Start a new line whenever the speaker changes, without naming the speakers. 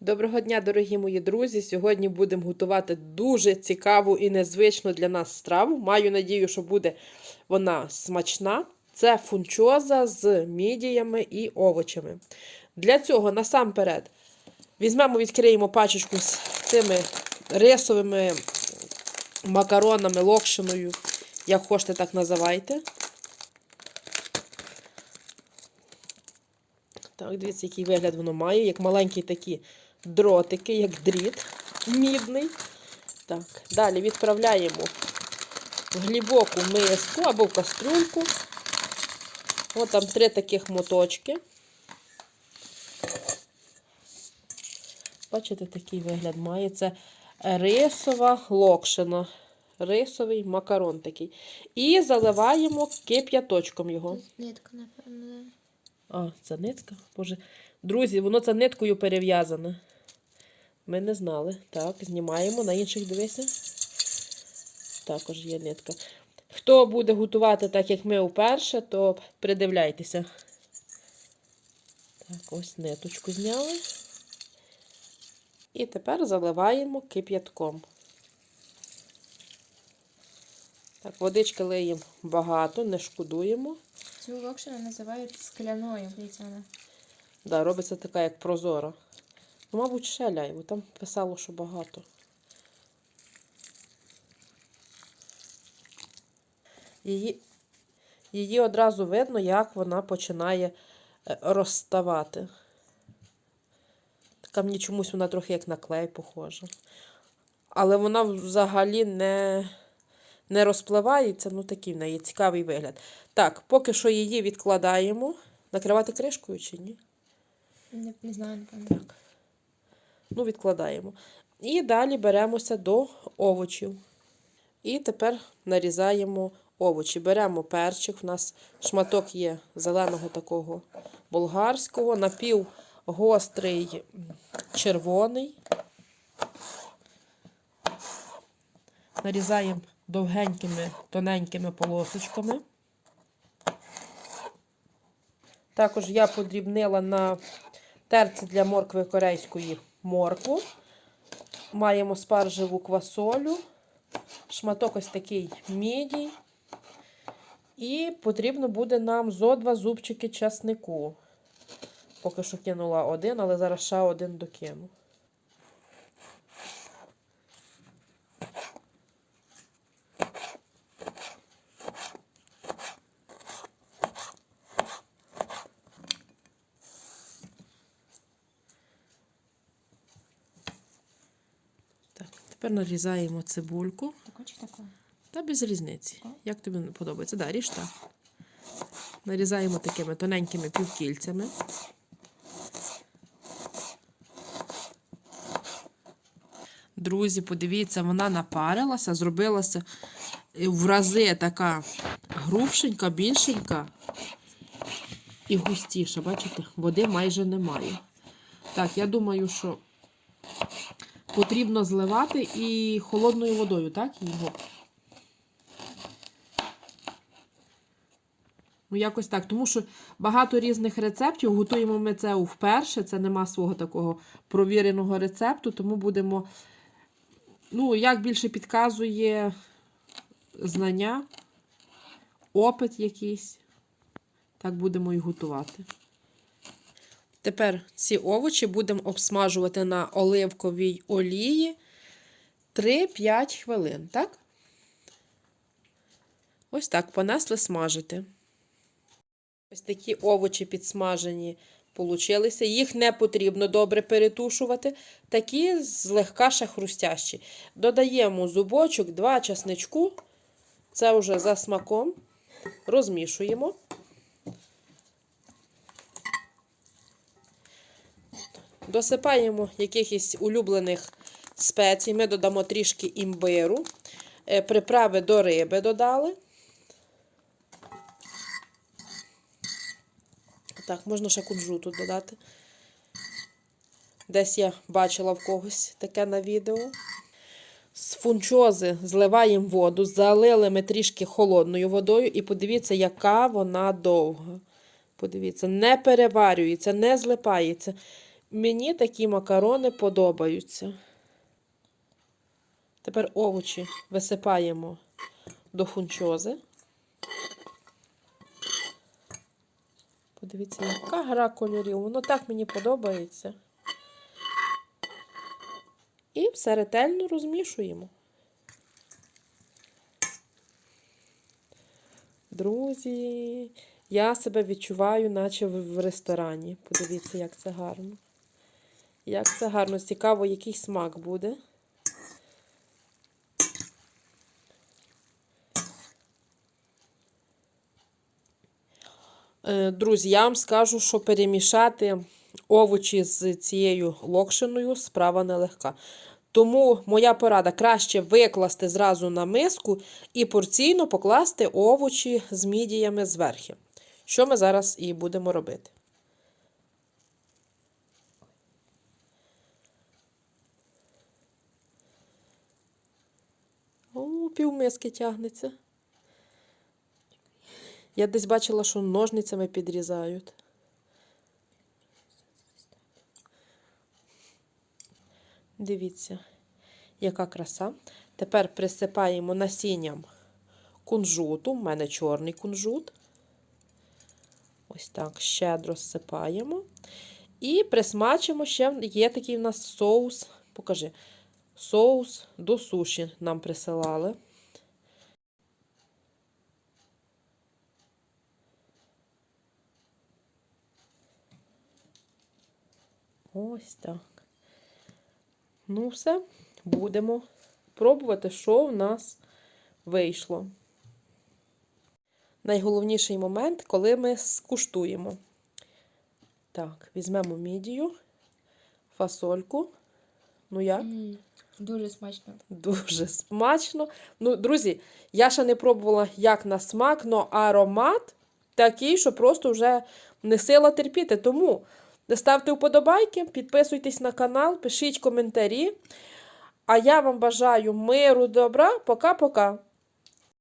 Доброго дня, дорогі мої друзі! Сьогодні будемо готувати дуже цікаву і незвичну для нас страву. Маю надію, що буде вона смачна. Це фунчоза з мідіями і овочами. Для цього насамперед візьмемо, відкриємо пачечку з цими рисовими макаронами, локшиною, як хочете, так називайте. Так, дивіться, який вигляд воно має, як маленькі такі дротики, як дріт мідний. Так, Далі відправляємо в глибоку миску або в кастрюльку. Ось там три таких моточки. Бачите, такий вигляд має. Це рисова локшина. Рисовий макарон такий. І заливаємо кип'яточком його.
Нитка, напевно.
А, це нитка? Боже. Друзі, воно це ниткою перев'язане. Ми не знали. Так, знімаємо. На інших дивися. Також є нитка. Хто буде готувати так, як ми вперше, то придивляйтеся. Так, ось ниточку зняли. І тепер заливаємо кип'ятком. Так, водички лиємо багато, не шкодуємо.
Цю локшину називають скляною. Дивіться вона.
Да, робиться така, як прозора. Ну, мабуть, ще ляй, бо там писало, що багато. Її, її одразу видно, як вона починає е, розставати. Така мені чомусь вона трохи як на клей похожа. Але вона взагалі не, не розпливається, ну такий в неї цікавий вигляд. Так, поки що її відкладаємо. Накривати кришкою чи ні?
Не, не знаю, напевно.
Так. Ну, відкладаємо. І далі беремося до овочів. І тепер нарізаємо овочі. Беремо перчик. У нас шматок є зеленого такого болгарського, напів гострий червоний. Нарізаємо довгенькими, тоненькими полосочками. Також я подрібнила на терці для моркви корейської моркву. Маємо спаржеву квасолю, шматок ось такий мідій. І потрібно буде нам зо два зубчики часнику. Поки що кинула один, але зараз ще один докину. Тепер нарізаємо цибульку.
Тако чи тако?
Та без різниці. Як тобі подобається? Да, ріж так. Нарізаємо такими тоненькими півкільцями. Друзі, подивіться, вона напарилася, зробилася в рази така грубшенька, більшенька і густіша. Бачите, води майже немає. Так, я думаю, що потрібно зливати і холодною водою, так? Його. Ну, якось так. Тому що багато різних рецептів. Готуємо ми це вперше. Це нема свого такого провіреного рецепту, тому будемо. Ну, як більше підказує знання, опит якийсь. Так будемо і готувати. Тепер ці овочі будемо обсмажувати на оливковій олії 3-5 хвилин, так? Ось так понесли смажити. Ось такі овочі підсмажені получилися. Їх не потрібно добре перетушувати. Такі злегка ще хрустящі. Додаємо зубочок, два часничку. Це вже за смаком. Розмішуємо. Досипаємо якихось улюблених спецій. Ми додамо трішки імбиру. Е, Приправи до риби додали. Так, можна ще кунжуту додати. Десь я бачила в когось таке на відео. З фунчози зливаємо воду, залили ми трішки холодною водою, і подивіться, яка вона довга. Подивіться, не переварюється, не злипається. Мені такі макарони подобаються. Тепер овочі висипаємо до фунчози. Подивіться, яка гра кольорів. Воно так мені подобається. І все ретельно розмішуємо. Друзі, я себе відчуваю, наче в ресторані. Подивіться, як це гарно. Як це гарно. Цікаво, який смак буде. Е, Друзі, я вам скажу, що перемішати овочі з цією локшиною справа нелегка. Тому моя порада краще викласти зразу на миску і порційно покласти овочі з мідіями зверху. Що ми зараз і будемо робити. Півмиски тягнеться. Я десь бачила, що ножницями підрізають. Дивіться, яка краса. Тепер присипаємо насінням кунжуту. У мене чорний кунжут. Ось так щедро всипаємо. І присмачимо ще є такий у нас соус. Покажи. Соус до суші нам присилали. Ось так. Ну, все, будемо пробувати, що в нас вийшло. Найголовніший момент, коли ми скуштуємо. Так, візьмемо мідію, фасольку. Ну як?
М, Дуже смачно.
Дуже смачно. Ну, друзі, я ще не пробувала, як на смак, але аромат такий, що просто вже не сила терпіти. Тому ставте вподобайки, підписуйтесь на канал, пишіть коментарі. А я вам бажаю миру, добра. Пока-пока.